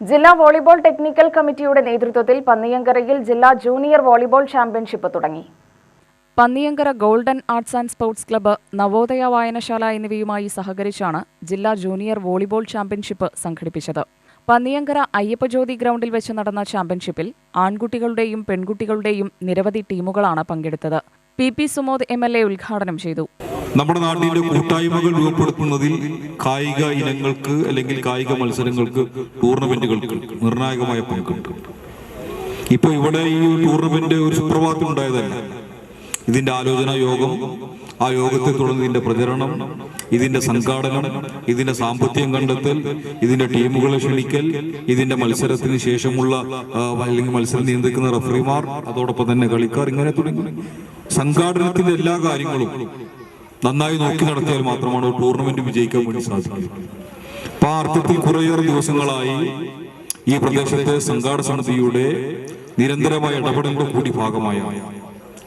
ജില്ലാ volleyball technical കമ്മിറ്റിയുടെ നേതൃത്വത്തിൽ പന്നിയങ്കരയിൽ ജില്ലാ ജൂനിയർ വോളിബോൾ ചാമ്പ്യൻഷിപ്പ് തുടങ്ങി. Panniyankara golden arts and sports club Navodaya വായനശാല എന്നിവയുമായി സഹകരിച്ചാണ് ജില്ലാ ജൂനിയർ വോളിബോൾ ചാമ്പ്യൻഷിപ്പ് സംഘടിപ്പിച്ചത്. പന്നിയങ്കര അയ്യപ്പജ്യോതി ഗ്രൗണ്ടിൽ വെച്ച് നടന്ന ചാമ്പ്യൻഷിപ്പിൽ ആൺകുട്ടികളുടെയും പെൺകുട്ടികളുടെയും നിരവധി ടീമുകളാണ് പങ്കെടുത്തത്. P P Sumod M L A ഉദ്ഘാടനം ചെയ്തു. നമ്മുടെ നാട്ടിന്റെ കൂട്ടായ്മകൾ രൂപപ്പെടുത്തുന്നതിൽ കായിക ഇനങ്ങൾക്ക് അല്ലെങ്കിൽ കായിക മത്സരങ്ങൾക്ക് ടൂർണമെന്റുകൾക്ക് നിർണായകമായ പങ്കുണ്ട്. ഇപ്പോൾ ഇവിടെ ഈ ടൂർണമെന്റ് ഒരു സുപ്രഭാതം ഉണ്ടായതല്ല. ഇതിന്റെ ആലോചന യോഗം ആ യോഗത്തെ തുടർന്ന് ഇതിന്റെ പ്രചരണം ഇതിന്റെ സംഘാടനം ഇതിന്റെ സാമ്പത്തികം കണ്ടെത്തൽ ഇതിന്റെ ടീമുകളെ ക്ഷണിക്കൽ ഇതിന്റെ മത്സരത്തിന് ശേഷമുള്ള അല്ലെങ്കിൽ മത്സരം നിയന്ത്രിക്കുന്ന റഫറിമാർ അതോടൊപ്പം തന്നെ കളിക്കാർ ഇങ്ങനെ തുടങ്ങി. സംഘാടനത്തിന്റെ എല്ലാ കാര്യങ്ങളും നന്നായി നോക്കി നടത്തിയാൽ മാത്രമാണ് ടൂർണമെന്റ് വിജയിക്കാൻ വേണ്ടി സാധിക്കുക അപ്പൊ ആ കുറേയേറെ ദിവസങ്ങളായി ഈ പ്രദേശത്തെ സംഘാട സമിതിയുടെ നിരന്തരമായ ഇടപെടലിന്റെ കൂടി ഭാഗമായ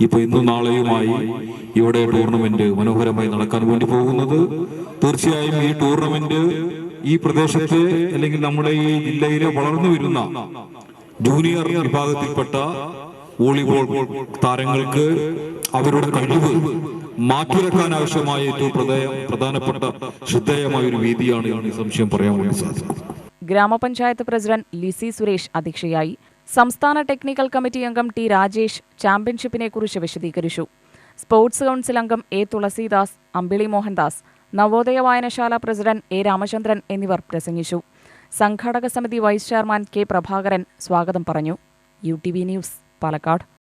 ഇപ്പൊ ഇന്നും നാളെയുമായി ഇവിടെ ടൂർണമെന്റ് മനോഹരമായി നടക്കാൻ വേണ്ടി പോകുന്നത്. തീർച്ചയായും ഈ ടൂർണമെന്റ് ഈ പ്രദേശത്തെ അല്ലെങ്കിൽ നമ്മുടെ ഈ ജില്ലയിലെ വളർന്നു വരുന്ന ജൂനിയർ വിഭാഗത്തിൽപ്പെട്ട വോളിബോൾ താരങ്ങൾക്ക് അവരുടെ കഴിവ് മാറ്റിവെക്കാൻ ആവശ്യമായ ഏറ്റവും പ്രധാന- പ്രധാനപ്പെട്ട ശ്രദ്ധേയമായ ഒരു വീതിയാണ് ഈ സംശയം പറയാൻ വേണ്ടി സാധിക്കും. ഗ്രാമപഞ്ചായത്ത് പ്രസിഡന്റ് ലിസി സുരേഷ് അധ്യക്ഷയായി സംസ്ഥാന ടെക്നിക്കൽ കമ്മിറ്റി അംഗം ടി രാജേഷ് ചാമ്പ്യൻഷിപ്പിനെ കുറിച്ച് വിശദീകരിച്ചു. സ്പോർട്സ് കൗൺസിൽ അംഗം എ തുളസീദാസ് അമ്പിളി മോഹൻദാസ് നവോദയ വായനശാല പ്രസിഡന്റ് എ രാമചന്ദ്രൻ എന്നിവർ പ്രസംഗിച്ചു. സംഘാടക സമിതി വൈസ് ചെയർമാൻ കെ പ്രഭാകരൻ സ്വാഗതം പറഞ്ഞു. U T V news Palakkad.